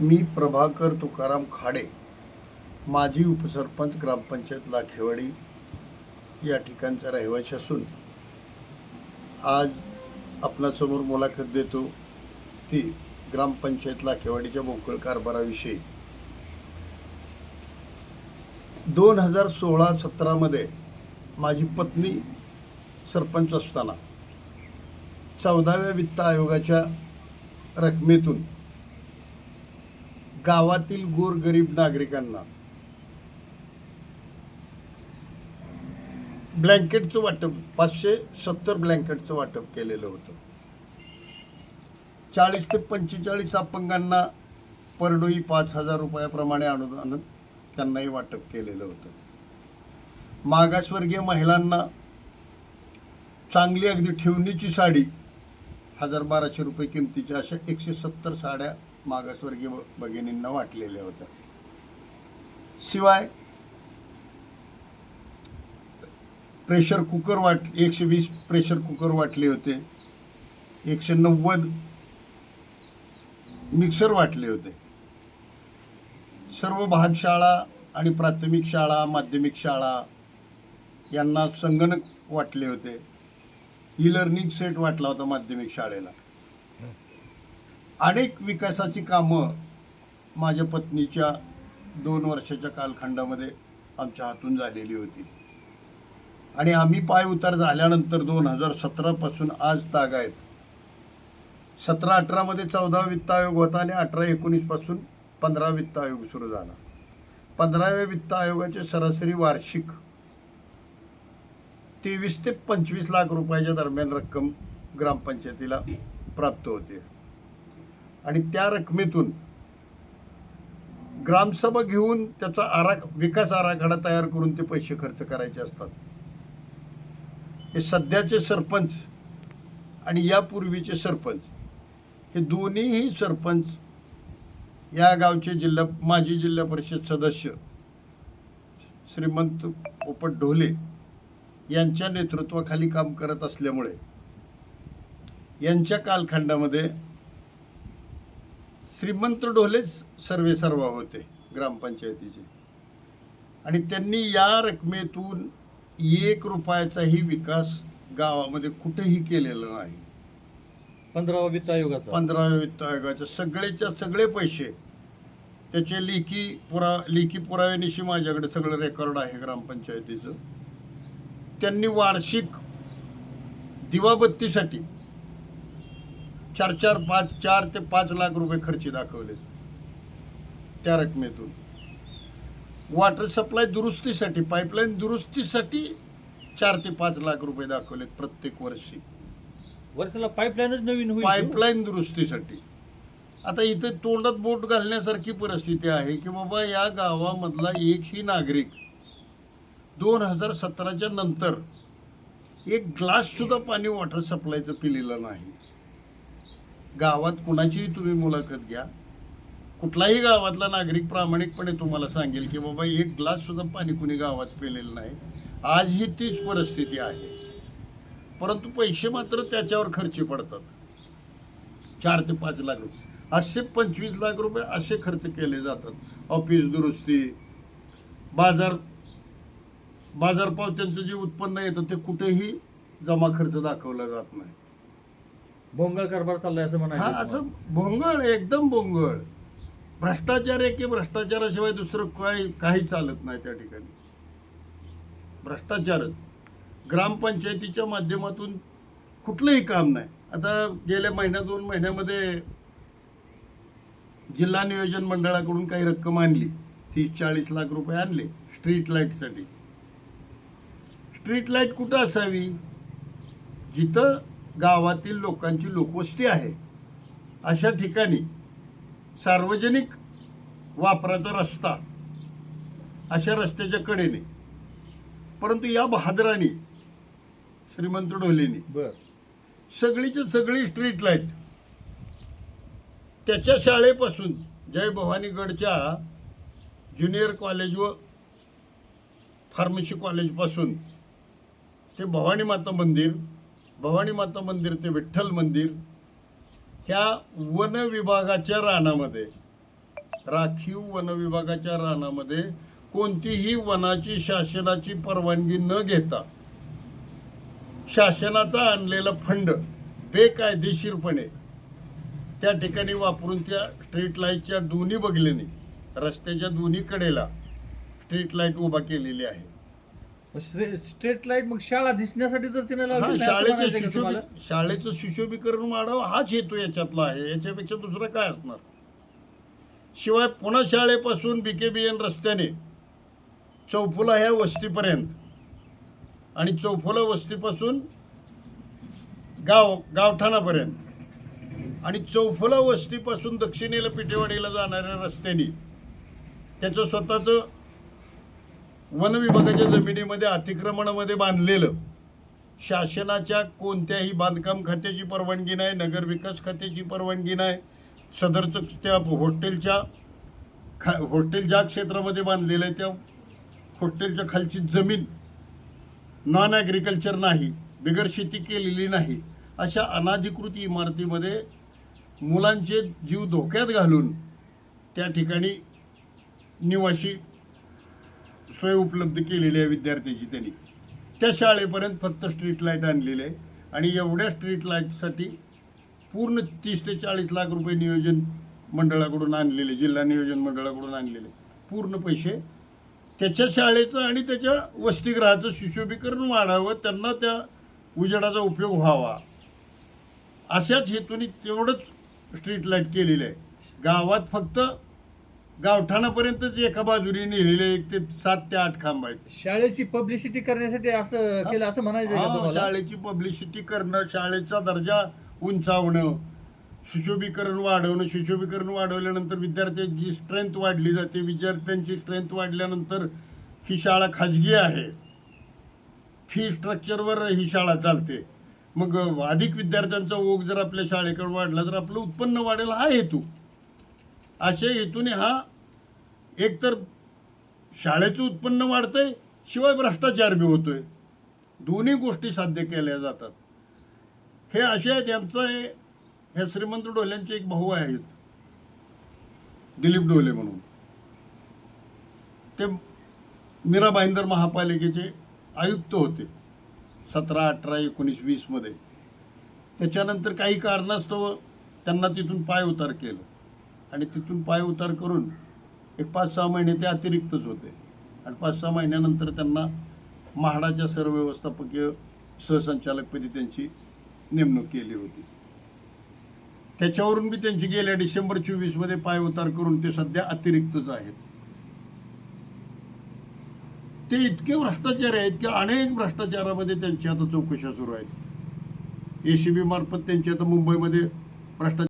मी प्रभाकर तुकाराम खाडे माजी उपसरपंच ग्रामपंचायत लाखेवाडी या ठिकाणचा रहिवासी असून आज आपणासमोर मुलाखत देतो. ती ग्रामपंचायत लाखेवाडीच्या मोकळ कारभाराविषयी. दोन हजार सोळा सतरामध्ये माझी पत्नी सरपंच असताना चौदाव्या वित्त आयोगाच्या रकमेतून गावातील गोरगरीब नागरिकांना. ब्लँकेटचं वाटप पाचशे सत्तर ब्लँकेटचं वाटप केलेलं होतं. चाळीस ते पंचेचाळीस अपंगांना परडोई पाच हजार रुपयाप्रमाणे अनुदान त्यांनाही वाटप केलेलं होतं. मागासवर्गीय महिलांना चांगली अगदी ठेवणीची साडी हजार बाराशे रुपये किमतीच्या अशा एकशे सत्तर साड्या मागासवर्गीय भगिनींना वाटलेल्या होत्या शिवाय प्रेशर कुकर वाट एकशे वीस प्रेशर कुकर वाटले होते. एकशे नव्वद मिक्सर वाटले होते. सर्व भागशाळा आणि प्राथमिक शाळा माध्यमिक शाळा यांना संगणक वाटले होते. ई लर्निंग सेट वाटला होता माध्यमिक शाळेला. अनेक विकासाची कामं माझ्या पत्नीच्या दोन वर्षाच्या कालखंडामध्ये आमच्या हातून झालेली होती. आणि आम्ही पाय उतार झाल्यानंतर दोन हजार सतरापासून आज ताग आहेत. सतरा अठरामध्ये चौदा वित्त आयोग होता आणि अठरा एकोणीसपासून पंधरा वित्त आयोग सुरू झाला. पंधराव्या वित्त आयोगाचे सरासरी वार्षिक तेवीस ते पंचवीस लाख रुपयाच्या दरम्यान रक्कम ग्रामपंचायतीला प्राप्त होते. आणि त्या रकमेतून ग्रामसभा घेऊन त्याचा आरा विकास आराखडा तयार करून ते पैसे खर्च करायचे असतात. हे सध्याचे सरपंच आणि यापूर्वीचे सरपंच हे दोन्हीही सरपंच या गावचे जिल्हा माजी जिल्हा परिषद सदस्य श्रीमंत पोपट ढोले यांच्या नेतृत्वाखाली काम करत असल्यामुळे यांच्या कालखंडामध्ये श्रीमंत ढोलेच सर्वे सर्वा होते ग्रामपंचायतीचे. आणि त्यांनी या रकमेतून एक रुपयाचाही विकास गावामध्ये कुठेही केलेला नाही. पंधरावा वित्त आयोगाचा. पंधराव्या वित्त आयोगाचे. सगळेच्या सगळे पैसे त्याचे लेखी पुरा लेखी पुराव्यानिशी माझ्याकडे सगळं रेकॉर्ड आहे ग्रामपंचायतीचं. त्यांनी वार्षिक दिवाबत्तीसाठी चार चार पाच चार ते पाच लाख रुपये खर्ची दाखवले. त्या रकमेतून. वॉटर सप्लाय दुरुस्तीसाठी पाईपलाईन दुरुस्तीसाठी चार ते पाच लाख रुपये दाखवलेत प्रत्येक वर्षी. वर्षाला पाईपलाईनच नवीन होईल. पाईपलाईन दुरुस्तीसाठी. आता इथे तोंडात बोट घालण्यासारखी परिस्थिती आहे की बाबा या गावामधला एकही नागरिक दोन हजार सतराच्या नंतर एक ग्लास सुद्धा पाणी वॉटर सप्लायचं पिलेलं नाही. गावात कुणाचीही तुम्ही मुलाखत घ्या. कुठलाही गावातला नागरिक प्रामाणिकपणे तुम्हाला सांगेल की बाबा एक ग्लास सुद्धा पाणी कुणी गावात पेलेलं नाही. आजही तीच परिस्थिती आहे. परंतु पैसे मात्र त्याच्यावर खर्ची पडतात. चार ते पाच लाख रुपये. असे पंचवीस लाख रुपये असे खर्च केले जातात. ऑफिस दुरुस्ती बाजार बाजारपावत्यांचं जे उत्पन्न येतं ते कुठेही जमा खर्च दाखवला जात नाही. भोंगळ कारभार चाललाय असं हा म्हणायचं असं भोंगळ एकदम भोंगळ. भ्रष्टाचार आहे की भ्रष्टाचाराशिवाय दुसरं काय काही चालत नाही त्या ठिकाणी. भ्रष्टाचारच. ग्रामपंचायतीच्या माध्यमातून कुठलंही काम नाही. आता गेल्या महिन्या दोन महिन्यामध्ये जिल्हा नियोजन मंडळाकडून काही रक्कम आणली. तीस चाळीस लाख रुपये आणले स्ट्रीट लाईटसाठी स्ट्रीट लाइट कुठं असावी? जिथं गावातील लोकांची लोकवस्ती आहे. अशा ठिकाणी सार्वजनिक वापराचा रस्ता अशा रस्त्याच्या कडेने परंतु या बहादराने श्रीमंत ढोलेनी बर. सगळीच्या सगळी स्ट्रीट लाइट त्याच्या शाळेपासून जय भवानीगडच्या ज्युनियर कॉलेज व फार्मसी कॉलेजपासून ते भवानी माता मंदिर भवानी माता मंदिर ते विठ्ठल मंदिर ह्या वन विभागाच्या रानामध्ये राखीव वन विभागाच्या रानामध्ये कोणतीही वनाची शासनाची परवानगी न घेता शासनाचा आणलेला फंड बेकायदेशीरपणे त्या ठिकाणी वापरून त्या स्ट्रीट लाईटच्या दोन्ही बगलेने रस्त्याच्या दोन्ही कडेला स्ट्रीट लाइट उभा केलेली आहे. स्ट्रीट लाइट मग शाळा दिसण्यासाठी तर तिने हा, लावली नाही असं शाळेचं म्हणायचं का तुम्हाला? सुशोभी शाळेचं सुशोभीकरण वाढावं हाच हेतू याच्यातला आहे. याच्यापेक्षा दुसरं काय असणार? शिवाय पुन्हा शाळेपासून बी के बी एन रस्त्याने चौफुला ह्या वस्तीपर्यंत आणि चौफुला वस्तीपासून गाव गावठाणापर्यंत आणि चौफुला वस्तीपासून दक्षिणेला पिठेवाडीला जाणाऱ्या रस्त्याने त्याचं स्वतःचं वन विभागाच्या जमिनीमध्ये अतिक्रमणामध्ये बांधलेलं. शासनाच्या कोणत्याही बांधकाम खात्याची परवानगी नाही नगर विकास खात्याची परवानगी नाही सदरचं त्या हॉटेलच्या खा हॉटेल ज्या क्षेत्रामध्ये बांधलेलं आहे त्या हॉटेलच्या खालची जमीन नॉन ॲग्रिकल्चर नाही बिगर शेती केलेली नाही अशा अनाधिकृत इमारतीमध्ये मुलांचे जीव धोक्यात घालून त्या ठिकाणी निवासी सोय उपलब्ध केलेली आहे विद्यार्थ्याची त्यांनी. त्या शाळेपर्यंत फक्त स्ट्रीट लाइट आणलेले आहे. आणि एवढ्या स्ट्रीट लाईटसाठी पूर्ण तीस ते चाळीस लाख रुपये नियोजन मंडळाकडून आणलेले जिल्हा नियोजन मंडळाकडून आणलेले. पूर्ण पैसे त्याच्या शाळेचं आणि त्याच्या वसतिगृहाचं सुशोभीकरण वाढावं त्यांना त्या उजेडाचा उपयोग व्हावा. अशाच हेतूने तेवढंच स्ट्रीट लाइट केलेलं आहे. गावात फक्त गावठाणापर्यंतच एका बाजूने नेलेले एक ते सात ते आठ खांब आहेत. शाळेची पब्लिसिटी करण्यासाठी असं केलं असं म्हणायचं का हा, तुम्हाला? शाळेची पब्लिसिटी करणं शाळेचा दर्जा उंचावणं सुशोभीकरण वाढवणं सुशोभीकरण वाढवल्यानंतर विद्यार्थ्यांची स्ट्रेंथ वाढली जाते. विद्यार्थ्यांची स्ट्रेंथ वाढल्यानंतर ही शाळा खाजगी आहे. फी स्ट्रक्चरवर ही शाळा चालते. मग अधिक विद्यार्थ्यांचा ओघ जर आपल्या शाळेकडे वाढला तर आपलं उत्पन्न वाढेल हा हेतू. अशा हेतूने हा एकतर शाळेचं उत्पन्न वाढतंय शिवाय भ्रष्टाचार बी होतोय. दोन्ही गोष्टी साध्य केल्या जातात. हे असे आहेत यांचं हे ह्या श्रीमंत डोल्यांचे एक भाऊ आहेत. दिलीप डोले म्हणून. ते मीरा भाईंदर महापालिकेचे आयुक्त होते सतरा अठरा एकोणीस वीसमध्ये त्याच्यानंतर काही कारणास्तव त्यांना तिथून पाय उतार केलं. आणि तिथून पाय उतार करून एक पाच सहा महिने ते अतिरिक्तच होते. आणि पाच सहा महिन्यानंतर त्यांना म्हाडाच्या सर्व व्यवस्थापकीय सहसंचालकपदी त्यांची नेमणूक केली होती. त्याच्यावरून बी त्यांची गेल्या डिसेंबर चोवीसमध्ये पाय उतार करून ते सध्या अतिरिक्तच आहेत. ते इतके भ्रष्टाचार आहेत की अनेक भ्रष्टाचारामध्ये त्यांची आता चौकशा सुरू आहेत एसीबी मार्फत त्यांची आता मुंबईमध्ये भ्रष्टाचार